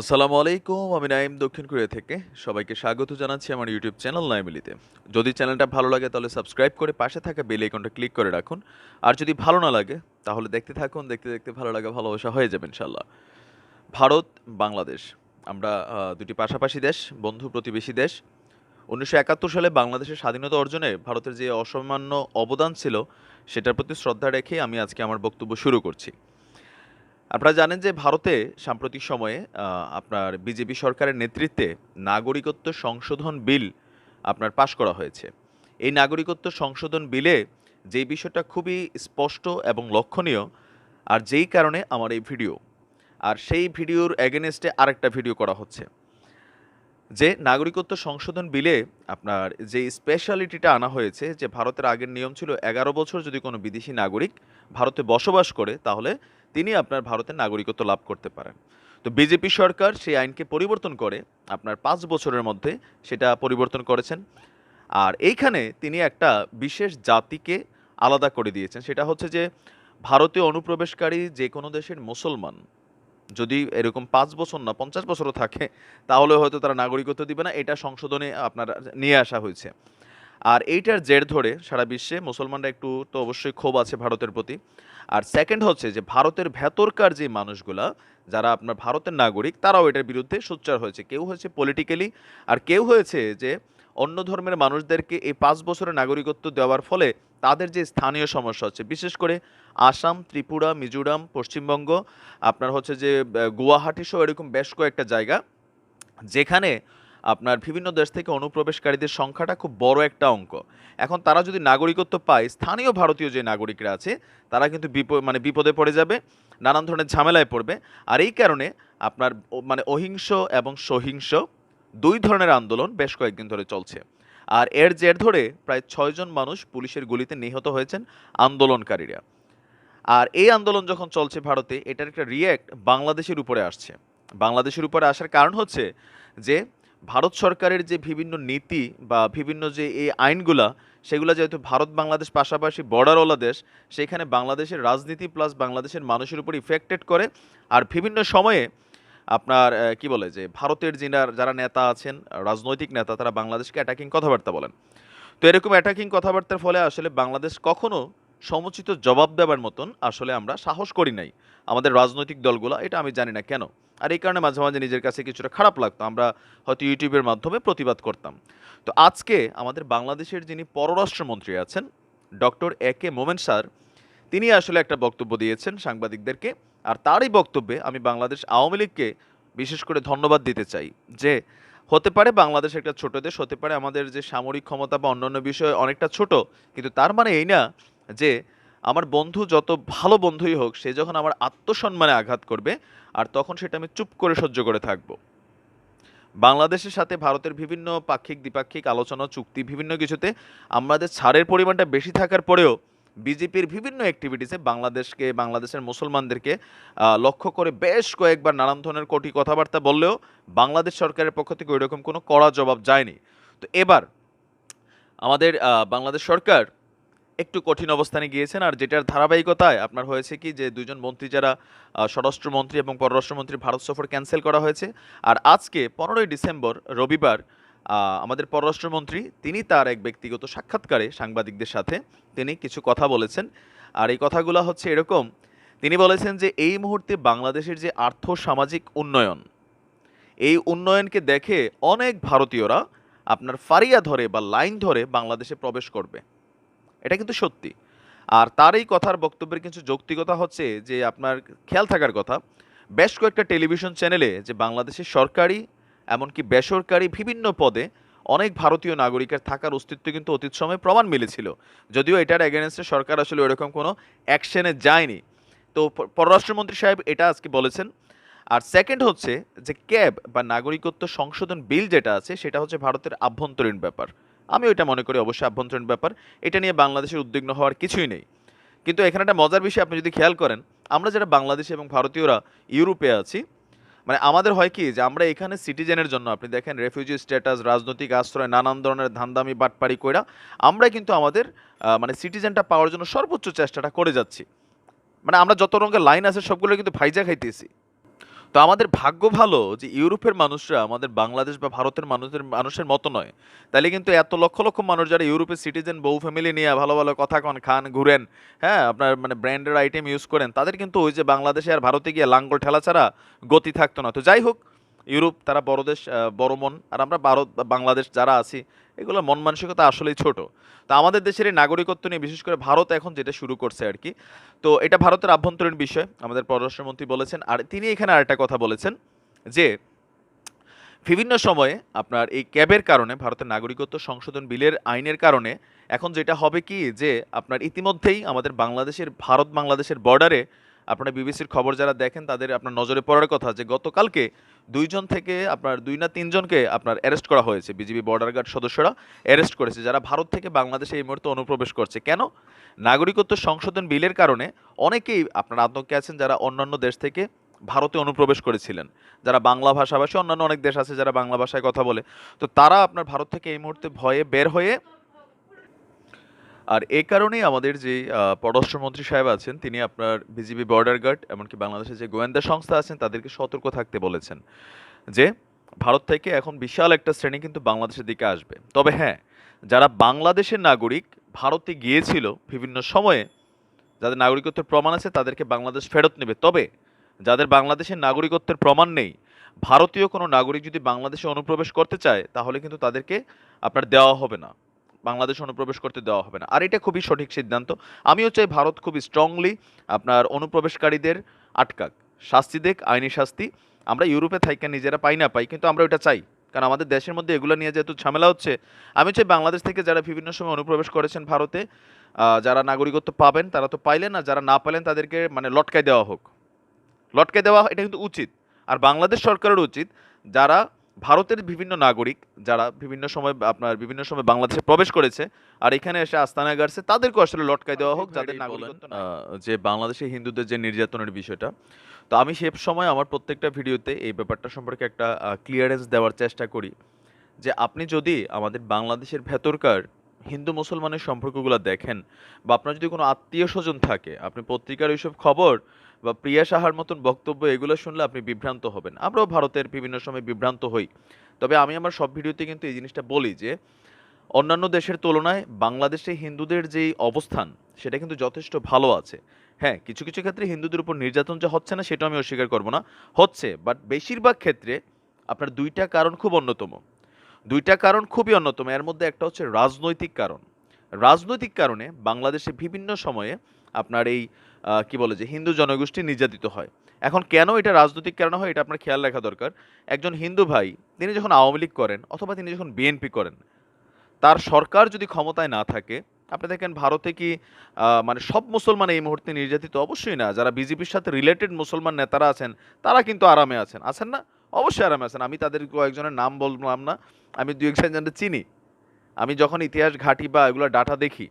আসসালামু আলাইকুম, আমি নাইম দক্ষিণ কোরিয়া থেকে। সবাইকে স্বাগত জানাচ্ছি আমার ইউটিউব চ্যানেল নাইমিলিতে। যদি চ্যানেলটা ভালো লাগে তাহলে সাবস্ক্রাইব করে পাশে থাকা বেল আইকনটা ক্লিক করে রাখুন। আর যদি ভালো না লাগে, তাহলে দেখতে থাকুন, দেখতে দেখতে ভালো লাগা ভালোবাসা হয়ে যাবে ইনশাল্লাহ ভারত, বাংলাদেশ। আমরা দুটি পাশাপাশি দেশ, বন্ধু প্রতিবেশী দেশ। উনিশশো একাত্তর সালে বাংলাদেশের স্বাধীনতা অর্জনে ভারতের যে অসামান্য অবদান ছিল, সেটার প্রতি শ্রদ্ধা রেখে আমি আজকে আমার বক্তব্য শুরু করছি। আপনারা জানেন যে ভারতে সাম্প্রতিক সময়ে আপনার বিজেপি সরকারের নেতৃত্বে নাগরিকত্ব সংশোধন বিল আপনার পাশ করা হয়েছে। এই নাগরিকত্ব সংশোধন বিলে যে বিষয়টা খুবই স্পষ্ট এবং লক্ষণীয়, আর যেই কারণে আমার এই ভিডিও। আর সেই ভিডিওর এগেনস্টে আরেকটা ভিডিও করা হচ্ছে। যে নাগরিকত্ব সংশোধন বিলে আপনার যে স্পেশালিটিটা আনা হয়েছে, যে ভারতের আগের নিয়ম ছিল এগারো বছর যদি কোনো বিদেশি নাগরিক ভারতে বসবাস করে, তাহলে তিনি আপনার ভারতের নাগরিকত্ব লাভ করতে পারেন। তো বিজেপি সরকার সেই আইনকে পরিবর্তন করে আপনার পাঁচ বছরের মধ্যে সেটা পরিবর্তন করেছেন। আর এইখানে তিনি একটা বিশেষ জাতিকে আলাদা করে দিয়েছেন। সেটা হচ্ছে যে ভারতীয় অনুপ্রবেশকারী যে কোনো দেশের মুসলমান যদি এরকম পাঁচ বছর না, পঞ্চাশ বছরও থাকে, তাহলে হয়তো তারা নাগরিকত্ব দিবে না। এটা সংশোধনে আপনার নিয়ে আসা হয়েছে। আর এইটার জের ধরে সারা বিশ্বে মুসলমানরা একটু তো অবশ্যই ক্ষোভ আছে ভারতের প্রতি। আর সেকেন্ড হচ্ছে যে ভারতের ভেতরকার যে মানুষগুলা, যারা আপনার ভারতের নাগরিক, তারাও এটার বিরুদ্ধে সোচ্চার হয়েছে। কেউ হয়েছে পলিটিক্যালি আর কেউ হয়েছে যে অন্য ধর্মের মানুষদেরকে এই পাঁচ বছরের নাগরিকত্ব দেওয়ার ফলে তাদের যে স্থানীয় সমস্যা হচ্ছে, বিশেষ করে আসাম, ত্রিপুরা, মিজোরাম, পশ্চিমবঙ্গ, আপনার হচ্ছে যে গুয়াহাটি সহ এরকম বেশ কয়েকটা জায়গা, যেখানে আপনার বিভিন্ন দেশ থেকে অনুপ্রবেশকারীদের সংখ্যাটা খুব বড় একটা অঙ্ক। এখন তারা যদি নাগরিকত্ব পায়, স্থানীয় ভারতীয় যে নাগরিকরা আছে, তারা কিন্তু বিপদ মানে বিপদে পড়ে যাবে, নানান ধরনের ঝামেলায় পড়বে। আর এই কারণে আপনার মানে অহিংস এবং সহিংস দুই ধরনের আন্দোলন বেশ কয়েকদিন ধরে চলছে। আর এর জের ধরে প্রায় ছয়জন মানুষ পুলিশের গুলিতে নিহত হয়েছেন আন্দোলনকারীরা। আর এই আন্দোলন যখন চলছে ভারতে, এটার একটা রিয়্যাক্ট বাংলাদেশের উপরে আসছে। বাংলাদেশের উপরে আসার কারণ হচ্ছে যে ভারত সরকারের যে বিভিন্ন নীতি বা বিভিন্ন যে এই আইনগুলা, সেগুলো যেহেতু ভারত বাংলাদেশ পাশাপাশি বর্ডারওয়ালা দেশ, সেখানে বাংলাদেশের রাজনীতি প্লাস বাংলাদেশের মানুষের উপর ইফেক্টেড করে। আর বিভিন্ন সময়ে আপনার কি বলে যে ভারতের যিনা যারা নেতা আছেন, রাজনৈতিক নেতা, তারা বাংলাদেশকে অ্যাটাকিং কথাবার্তা বলেন। তো এরকম অ্যাটাকিং কথাবার্তার ফলে আসলে বাংলাদেশ কখনো সমুচিত জবাব দেওয়ার মতন আসলে আমরা সাহস করি নাই। আমাদের রাজনৈতিক দলগুলো, এটা আমি জানি না কেন। আর এই কারণে মাঝে মাঝে নিজের কাছে কিছুটা খারাপ লাগতো। আমরা হয়তো ইউটিউবের মাধ্যমে প্রতিবাদ করতাম। তো আজকে আমাদের বাংলাদেশের যিনি পররাষ্ট্রমন্ত্রী আছেন, doctor A K Momen sir, তিনি আসলে একটা বক্তব্য দিয়েছেন সাংবাদিকদেরকে। আর তারই বক্তব্যে আমি বাংলাদেশ আওয়ামী লীগকে বিশেষ করে ধন্যবাদ দিতে চাই যে হতে পারে বাংলাদেশ একটা ছোট দেশ, হতে পারে আমাদের যে সামরিক ক্ষমতা বা অন্যান্য বিষয়ে অনেকটা ছোট, কিন্তু তার মানে এই না যে আমার বন্ধু যত ভালো বন্ধুই হোক, সে যখন আমার আত্মসম্মানে আঘাত করবে, আর তখন সেটা আমি চুপ করে সহ্য করে থাকব। বাংলাদেশের সাথে ভারতের বিভিন্ন পাক্ষিক, দ্বিপাক্ষিক আলোচনা, চুক্তি, বিভিন্ন কিছুতে আমাদের ছাড়ের পরিমাণটা বেশি থাকার পরেও বিজেপির বিভিন্ন অ্যাক্টিভিটিসে বাংলাদেশকে, বাংলাদেশের মুসলমানদেরকে লক্ষ্য করে বেশ কয়েকবার নানান ধরনের কোটি কথাবার্তা বললেও বাংলাদেশ সরকারের পক্ষ থেকে ওইরকম কোনো কড়া জবাব যায়নি। তো এবার আমাদের বাংলাদেশ সরকার একটু কঠিন অবস্থানে গিয়েছেন, আর যেটার ধারাবাহিকতায় আপনার হয়েছে কি যে দুজন মন্ত্রী যারা স্বরাষ্ট্রমন্ত্রী এবং পররাষ্ট্রমন্ত্রী ভারত সফর ক্যান্সেল করা হয়েছে। আর আজকে পনেরোই ডিসেম্বর, রবিবার আমাদের পররাষ্ট্রমন্ত্রী, তিনি তার এক ব্যক্তিগত সাক্ষাৎকারে সাংবাদিকদের সাথে তিনি কিছু কথা বলেছেন। আর এই কথাগুলো হচ্ছে এরকম, তিনি বলেছেন যে এই মুহূর্তে বাংলাদেশের যে আর্থ সামাজিক উন্নয়ন, এই উন্নয়নকে দেখে অনেক ভারতীয়রা আপনার ফারিয়া ধরে বা লাইন ধরে বাংলাদেশে প্রবেশ করবে। এটা কিন্তু সত্যি। আর তার এই কথার বক্তব্যের কিছু যৌক্তিকতা হচ্ছে যে, আপনার খেয়াল থাকার কথা, বেশ কয়েকটা টেলিভিশন চ্যানেলে যে বাংলাদেশের সরকারি এমনকি বেসরকারি বিভিন্ন পদে অনেক ভারতীয় নাগরিকের থাকার অস্তিত্ব কিন্তু অতীত সময়ে প্রমাণ মিলেছিল। যদিও এটার এগেনস্টে সরকার আসলে ওরকম কোনো অ্যাকশনে যায়নি। তো পররাষ্ট্রমন্ত্রী সাহেব এটা আজকে বলেছেন। আর সেকেন্ড হচ্ছে যে ক্যাব বা নাগরিকত্ব সংশোধন বিল যেটা আছে, সেটা হচ্ছে ভারতের আভ্যন্তরীণ ব্যাপার। আমি ওইটা মনে করি অবশ্যই আভ্যন্তরীণ ব্যাপার। এটা নিয়ে বাংলাদেশের উদ্বিগ্ন হওয়ার কিছুই নেই। কিন্তু এখানে একটা মজার বিষয় আপনি যদি খেয়াল করেন, আমরা যারা বাংলাদেশি এবং ভারতীয়রা ইউরোপে আছি মানে আমাদের হয় কি যে আমরা এখানে সিটিজেনের জন্য, আপনি দেখেন রেফিউজি স্ট্যাটাস রাজনৈতিক আশ্রয়, নানান ধরনের ধান্দামি, বাটপাড়ি কইরা আমরা কিন্তু আমাদের মানে সিটিজেনটা পাওয়ার জন্য সর্বোচ্চ চেষ্টাটা করে যাচ্ছি। মানে আমরা যত রঙের লাইন আছে সবগুলো কিন্তু ভাইজা খাইতেছি। তো আমাদের ভাগ্য ভালো যে ইউরোপের মানুষরা, আমাদের বাংলাদেশ বা ভারতের মানুষের মানুষের মতো নয়। তাহলে কিন্তু এত লক্ষ লক্ষ মানুষ যারা ইউরোপের সিটিজেন বহু ফ্যামিলি নিয়ে ভালো ভালো কথা কন, খান, ঘুরেন হ্যাঁ আপনার মানে ব্র্যান্ডের আইটেম ইউজ করেন, তাদের কিন্তু ওই যে বাংলাদেশে আর ভারতে গিয়ে লাঙ্গল ঠেলা ছাড়া গতি থাকতো না। তো যাই হোক ইউরোপ, তারা বড় দেশ বড় মন, আর আমরা ভারত বাংলাদেশ যারা আছি, এগুলো মন মানসিকতা আসলেই ছোট। তো আমাদের দেশের এই নাগরিকত্ব নিয়ে, বিশেষ করে ভারত এখন যেটা শুরু করছে আর কি, তো এটা ভারতের আভ্যন্তরীণ বিষয়, আমাদের পররাষ্ট্রমন্ত্রী বলেছেন, আর তিনি এখানে আরেকটা কথা বলেছেন যে, বিভিন্ন সময়ে আপনার এই ক্যাবের কারণে, ভারতের নাগরিকত্ব সংশোধন বিলের আইনের কারণে, এখন যেটা হবে কি যে, আপনার ইতিমধ্যেই আমাদের বাংলাদেশের ভারত বাংলাদেশের বর্ডারে আপনারা বিবিসির খবর যারা দেখেন, তাদের আপনার নজরে পড়ার কথা যে গতকালকে দুইজন থেকে আপনার দুই না তিনজনকে আপনার অ্যারেস্ট করা হয়েছে। বিজিবি বর্ডার গার্ড সদস্যরা অ্যারেস্ট করেছে, যারা ভারত থেকে বাংলাদেশে এই মুহূর্তে অনুপ্রবেশ করছে। কেন? নাগরিকত্ব সংশোধন বিলের কারণে অনেকেই আপনার আতঙ্কে আছেন, যারা অন্যান্য দেশ থেকে ভারতে অনুপ্রবেশ করেছিলেন। যারা বাংলা ভাষাভাষী, অন্যান্য অনেক দেশ আছে যারা বাংলা ভাষায় কথা বলে। তো তারা আপনার ভারত থেকে এই মুহূর্তে ভয়ে বের হয়ে আর এই কারণেই আমাদের যে পররাষ্ট্রমন্ত্রী সাহেব আছেন, তিনি আপনার বিজিবি বর্ডার গার্ড এমনকি বাংলাদেশের যে গোয়েন্দা সংস্থা আছেন, তাদেরকে সতর্ক থাকতে বলেছেন যে, ভারত থেকে এখন বিশাল একটা শ্রেণি কিন্তু বাংলাদেশের দিকে আসবে। তবে হ্যাঁ যারা বাংলাদেশের নাগরিক, ভারতে গিয়েছিল বিভিন্ন সময়ে, যাদের নাগরিকত্বের প্রমাণ আছে, তাদেরকে বাংলাদেশ ফেরত নেবে। তবে যাদের বাংলাদেশের নাগরিকত্বের প্রমাণ নেই, ভারতীয় কোনো নাগরিক যদি বাংলাদেশে অনুপ্রবেশ করতে চায়, তাহলে কিন্তু তাদেরকে আপনার দেওয়া হবে না। বাংলাদেশ অনুপ্রবেশ করতে দেওয়া হবে না। আর এটা খুবই সঠিক সিদ্ধান্ত। আমিও চাই ভারত খুবই স্ট্রংলি আপনার অনুপ্রবেশকারীদের আটকাক, শাস্তি দেখ আইনি শাস্তি। আমরা ইউরোপে থাইকা নিজেরা পাই না পাই, কিন্তু আমরা ওটা চাই। কারণ আমাদের দেশের মধ্যে এগুলো নিয়ে যেহেতু ঝামেলা হচ্ছে, আমি চাই বাংলাদেশ থেকে যারা বিভিন্ন সময় অনুপ্রবেশ করেছেন ভারতে যারা নাগরিকত্ব পাবেন, তারা তো পাইলেন না, যারা না পাইলেন তাদেরকে মানে লটকায় দেওয়া হোক। লটকায় দেওয়া এটা কিন্তু উচিত। আর বাংলাদেশ সরকারের উচিত যারা ভারতের বিভিন্ন নাগরিক যারা বিভিন্ন সময় আপনার বিভিন্ন সময় বাংলাদেশে প্রবেশ করেছে আর এখানে এসে আস্তানা গাড়ছে তাদেরকে আসলে লটকায় দেওয়া হোক যাদের নাগরিকত্ব যে বাংলাদেশে হিন্দুদের যে নির্যাতনের বিষয়টা। তো আমি সে সময় আমার প্রত্যেকটা ভিডিওতে এই ব্যাপারটা সম্পর্কে একটা ক্লিয়ারেন্স দেওয়ার চেষ্টা করি যে আপনি যদি আমাদের বাংলাদেশের ভেতরকার হিন্দু মুসলমানের সম্পর্কগুলো দেখেন বা আপনার যদি কোনো আত্মীয় স্বজন থাকে আপনি পত্রিকার ওইসব খবর বা প্রিয়া সাহার মতন বক্তব্য এগুলো শুনলে আপনি বিভ্রান্ত হবেন। আমরাও ভারতের বিভিন্ন সময় বিভ্রান্ত হই। তবে আমি আমার সব ভিডিওতে কিন্তু এই জিনিসটা বলি যে, অন্যান্য দেশের তুলনায় বাংলাদেশে হিন্দুদের যেই অবস্থান, সেটা কিন্তু যথেষ্ট ভালো আছে। হ্যাঁ কিছু কিছু ক্ষেত্রে হিন্দুদের উপর নির্যাতন যে হচ্ছে না, সেটা আমি অস্বীকার করব না। হচ্ছে বাট বেশিরভাগ ক্ষেত্রে আপনার দুইটা কারণ খুব অন্যতম। দুইটা কারণ খুবই অন্যতম। এর মধ্যে একটা হচ্ছে রাজনৈতিক কারণ। রাজনৈতিক কারণে বাংলাদেশে বিভিন্ন সময়ে আপনার এই কি বলে যে হিন্দু জনগোষ্ঠী নির্যাতিত হয়। এখন কেন এটা রাজনৈতিক কারণে হয়, এটা আপনার খেয়াল রাখা দরকার। একজন হিন্দু ভাই, তিনি যখন আওয়ামী লীগ করেন অথবা তিনি যখন বিএনপি করেন, তার সরকার যদি ক্ষমতায় না থাকে, আপনি দেখেন ভারতে কি মানে সব মুসলমান এই মুহূর্তে নির্যাতিত? অবশ্যই না। যারা বিজেপির সাথে রিলেটেড মুসলমান নেতারা আছেন, তারা কিন্তু আরামে আছেন। আছেন না? অবশ্যই আরামে আছেন। আমি তাদের কয়েকজনের নাম বললাম না। আমি দু একজনের চিনি। আমি যখন ইতিহাস ঘাঁটি বা এগুলো ডাটা দেখি,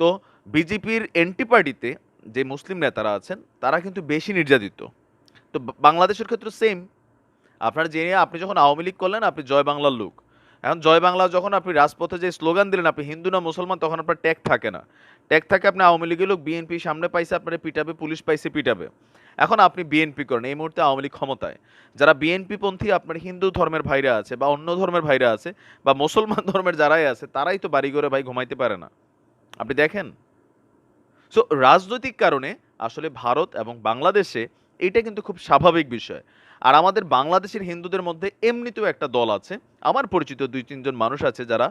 তো বিজেপির এন্টি পার্টিতে যে মুসলিম নেতারা আছেন, তারা কিন্তু বেশি নির্যাতিত। তো বাংলাদেশের ক্ষেত্রে সেম আপনার জেনে আপনি যখন আওয়ামী লীগ করলেন, আপনি জয় বাংলার লোক। এখন জয় বাংলা যখন আপনি রাজপথে যে স্লোগান দিলেন, আপনি হিন্দু না মুসলমান, তখন আপনার ট্যাগ থাকে না। ট্যাগ থাকে আপনি আওয়ামী লীগের লোক বিএনপি সামনে পাইছে, আপনার পিটাবে, পুলিশ পাইছে, পিটাবে। এখন আপনি বিএনপি করেন, এই মুহূর্তে আওয়ামী লীগ ক্ষমতায়। যারা বিএনপি পন্থী, আপনার হিন্দু ধর্মের ভাইরা আছে বা অন্য ধর্মের ভাইরা আছে বা মুসলমান ধর্মের যারাই আছে, তারাই তো বাড়ি করে ভাই ঘুমাইতে পারে না। আপনি দেখেন? সো রাজনৈতিক কারণে আসলে ভারত এবং বাংলাদেশে এটা কিন্তু খুব স্বাভাবিক বিষয়। আর আমাদের বাংলাদেশের হিন্দুদের মধ্যে এমনিতেও একটা দল আছে। আমার পরিচিত দুই, তিনজন মানুষ আছে যারা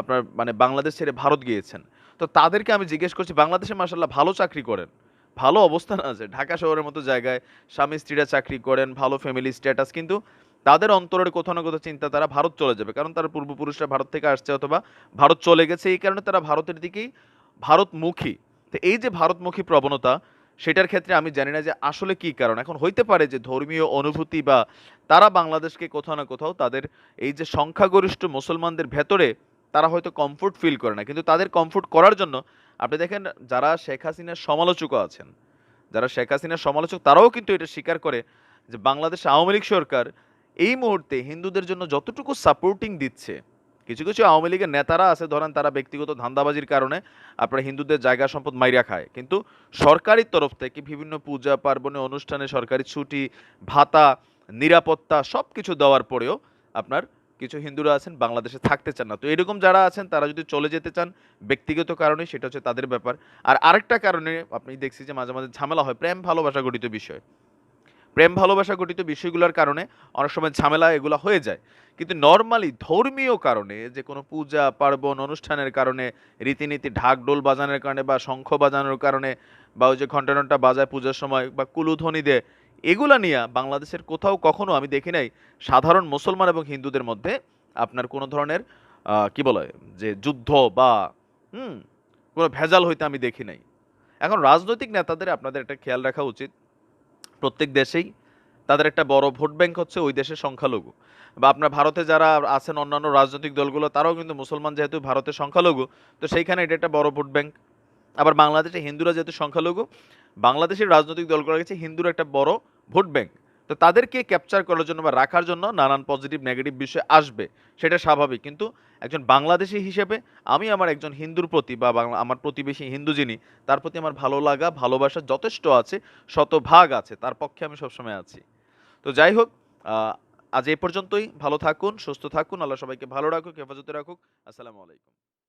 আপনার মানে বাংলাদেশ ছেড়ে ভারত গিয়েছেন। তো তাদেরকে আমি জিজ্ঞেস করছি, বাংলাদেশে মাসাল্লাহ ভালো চাকরি করেন? ভালো অবস্থান আছে ঢাকা শহরের মতো জায়গায় স্বামী, স্ত্রীরা চাকরি করেন, ভালো ফ্যামিলি স্ট্যাটাস কিন্তু তাদের অন্তরের কোথাও না কোথাও চিন্তা তারা ভারত চলে যাবে। কারণ তার পূর্বপুরুষরা ভারত থেকে আসছে অথবা ভারত চলে গেছে, এই কারণে তারা ভারতের দিকেই ভারতমুখী। তো এই যে ভারতমুখী প্রবণতা, সেটার ক্ষেত্রে আমি জানি না যে আসলে কি কারণ। এখন হইতে পারে যে ধর্মীয় অনুভূতি বা তারা বাংলাদেশকে কোথাও না কোথাও তাদের এই যে সংখ্যাগরিষ্ঠ মুসলমানদের ভেতরে তারা হয়তো কমফোর্ট ফিল করে না। কিন্তু তাদের কমফোর্ট করার জন্য আপনি দেখেন যারা শেখ হাসিনার সমালোচকও আছেন, যারা শেখ হাসিনার সমালোচক, তারাও কিন্তু এটা স্বীকার করে যে বাংলাদেশ আওয়ামী লীগ সরকার এই মুহূর্তে হিন্দুদের জন্য যতটুকু সাপোর্টিং দিচ্ছে কিছু কিছু আওয়ামী লীগের নেতারা আছে, ধরেন তারা ব্যক্তিগত ধান্দাবাজির কারণে আপনার হিন্দুদের জায়গা সম্পদ মাইরা খায়। কিন্তু সরকারি তরফ থেকে বিভিন্ন পূজা পার্বণে, অনুষ্ঠানে সরকারি ছুটি, ভাতা, নিরাপত্তা সব কিছু দেওয়ার পরেও আপনার কিছু হিন্দুরা আছেন, বাংলাদেশে থাকতে চান না। তো এরকম যারা আছেন, তারা যদি চলে যেতে চান ব্যক্তিগত কারণে, সেটা হচ্ছে তাদের ব্যাপার। আর আরেকটা কারণে আপনি দেখছি যে মাঝে মাঝে ঝামেলা হয়, প্রেম ভালোবাসা গঠিত বিষয়। প্রেম ভালোবাসা গঠিত বিষয়গুলোর কারণে অনেক সময় ঝামেলা এগুলো হয়ে যায়। কিন্তু নর্মালি ধর্মীয় কারণে যে কোনো পূজা, পার্বণ, অনুষ্ঠানের কারণে, রীতিনীতি, ঢাক ডোল বাজানোর কারণে বা শঙ্খ বাজানোর কারণে বা ওই যে ঘণ্টা টন্টা বাজায় পূজার সময় বা কুলুধ্বনি দেয় এগুলা নিয়ে বাংলাদেশের কোথাও কখনো আমি দেখি নাই সাধারণ মুসলমান এবং হিন্দুদের মধ্যে আপনার কোনো ধরনের কি বলে, যে যুদ্ধ বা, হুম, কোনো ভেজাল হইতে আমি দেখি নাই। এখন রাজনৈতিক নেতাদের আপনাদের একটা খেয়াল রাখা উচিত। প্রত্যেক দেশেই তাদের একটা বড় ভোট ব্যাংক হচ্ছে ওই দেশের সংখ্যালঘু। বা আপনার ভারতে যারা আছেন অন্যান্য রাজনৈতিক দলগুলো, তারাও কিন্তু মুসলমান যেহেতু ভারতের সংখ্যালঘু, তো সেইখানে এটা একটা বড় ভোট ব্যাংক। আবার বাংলাদেশে হিন্দুরা যেহেতু সংখ্যালঘু, বাংলাদেশের রাজনৈতিক দলগুলোর কাছে হিন্দুর একটা বড় ভোট ব্যাংক। তো তাদেরকে ক্যাপচার করার জন্য বা রাখার জন্য নানান পজিটিভ নেগেটিভ বিষয় আসবে, সেটা স্বাভাবিক। কিন্তু একজন বাংলাদেশি হিসেবে আমি আমার একজন হিন্দুর প্রতি বা আমার প্রতিবেশী হিন্দু যিনি, তার প্রতি আমার ভালো লাগা, ভালোবাসা যথেষ্ট আছে, শতভাগ আছে, তার পক্ষে আমি সবসময় আছি। তো যাই হোক আজ এ পর্যন্তই, ভালো থাকুন, সুস্থ থাকুন, আল্লাহ সবাইকে ভালো রাখুক, হেফাজতে রাখুক, আসসালামু আলাইকুম।